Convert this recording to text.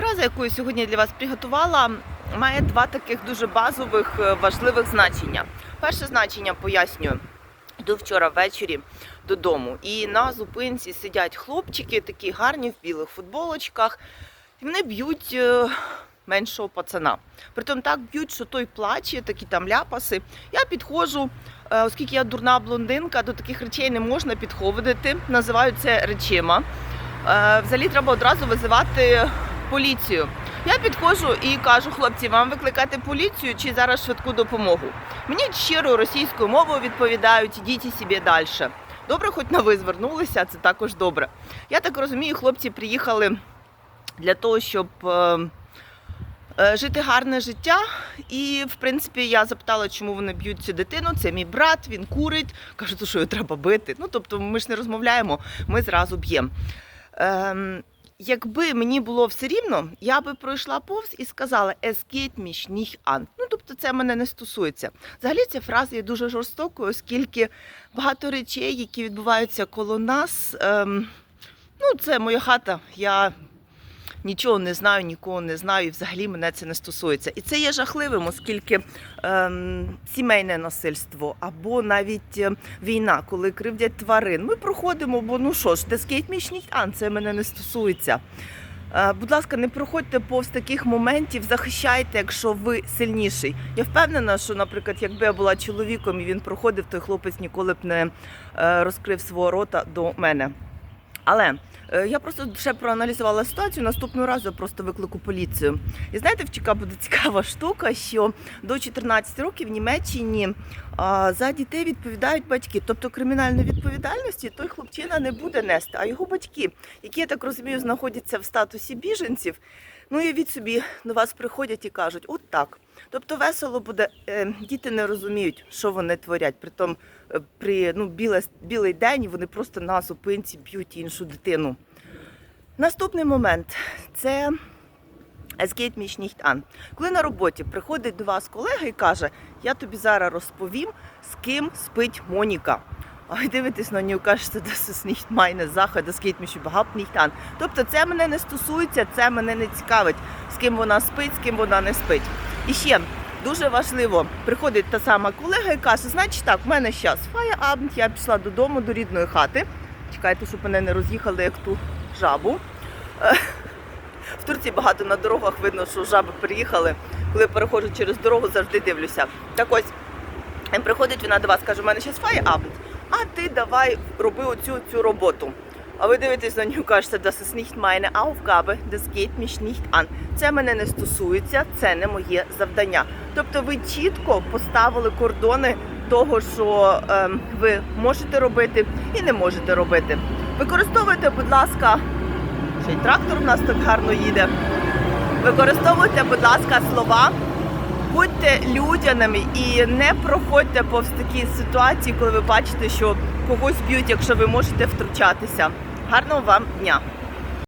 Фраза, яку я сьогодні для вас приготувала, має два таких дуже базових е, важливих значення. Перше значення пояснюю. Йду вчора ввечері додому, і на зупинці сидять хлопчики, такі гарні в білих футболочках, і вони б'ють е, меншого пацана. Притом так б'ють, що той плаче, такі там ляпаси. Я підходжу, е, оскільки я дурна блондинка, до таких речей не можна підходити. Називаю це речима. Взагалі треба одразу визивати поліцію. Я підходжу і кажу, хлопці, вам викликати поліцію чи зараз швидку допомогу? Мені щиро російською мовою відповідають, ідіть собі далі. Добре, хоч на ви звернулися, це також добре. Я так розумію, хлопці приїхали для того, щоб е, е, жити гарне життя. І, в принципі, я запитала, чому вони б'ють цю дитину. Це мій брат, він курить. Кажу, то що його треба бити. Ну, тобто, ми ж не розмовляємо, ми зразу б'ємо. Ем, якби мені було все рівно, я би пройшла повз і сказала «Es geht mich nicht an». Ну, тобто це мене не стосується. Взагалі ця фраза є дуже жорстокою, оскільки багато речей, які відбуваються коло нас, ем, ну, це моя хата. Я нічого не знаю, нікого не знаю, і взагалі мене це не стосується. І це є жахливим, оскільки ем, сімейне насильство або навіть е, війна, коли кривдять тварин. Ми проходимо, бо ну що ж, дескейт мічніх ан, це мене не стосується. Е, Будь ласка, не проходьте повз таких моментів, захищайте, якщо ви сильніший. Я впевнена, що, наприклад, якби я була чоловіком і він проходив, той хлопець ніколи б не е, розкрив свого рота до мене. Але е, я просто ще проаналізувала ситуацію. Наступного разу я просто виклику поліцію. І знаєте, в ЧК буде цікава штука, що до 14 років в Німеччині за дітей відповідають батьки. Тобто кримінальної відповідальності той хлопчина не буде нести, а його батьки, які я так розумію, знаходяться в статусі біженців. Ну і від собі до вас приходять і кажуть, от так. Тобто весело буде, е, діти не розуміють, що вони творять. Притом е, при ну, біле, білий день вони просто на зупинці б'ють іншу дитину. Наступний момент це mich nicht an. Коли на роботі приходить до вас колега і каже, я тобі зараз розповім, з ким спить Моніка. А ви дивитесь на нього, кажете, das ist nicht meine Sache, das geht mich überhaupt nicht an. Тобто це мене не стосується, це мене не цікавить, з ким вона спить, з ким вона не спить. І ще дуже важливо, приходить та сама колега і каже, значить так, в мене зараз фаєабнд, я пішла додому до рідної хати. Чекайте, щоб мене не роз'їхали як ту жабу. В Турції багато на дорогах видно, що жаби приїхали. Коли переходжу через дорогу, завжди дивлюся. Так ось приходить, вона до вас каже, у мене зараз фаєабнд, а ти давай роби оцю цю роботу. А ви дивитесь на нього, кажете, das ist nicht meine Aufgabe, das geht mich nicht an. Це мене не стосується, це не моє завдання. Тобто ви чітко поставили кордони того, що ем, ви можете робити і не можете робити. Використовуйте, будь ласка, ще й трактор у нас так гарно їде. Використовуйте, будь ласка, слова. Будьте людяними і не проходьте повз такі ситуації, коли ви бачите, що когось б'ють, якщо ви можете втручатися. Гарного вам дня!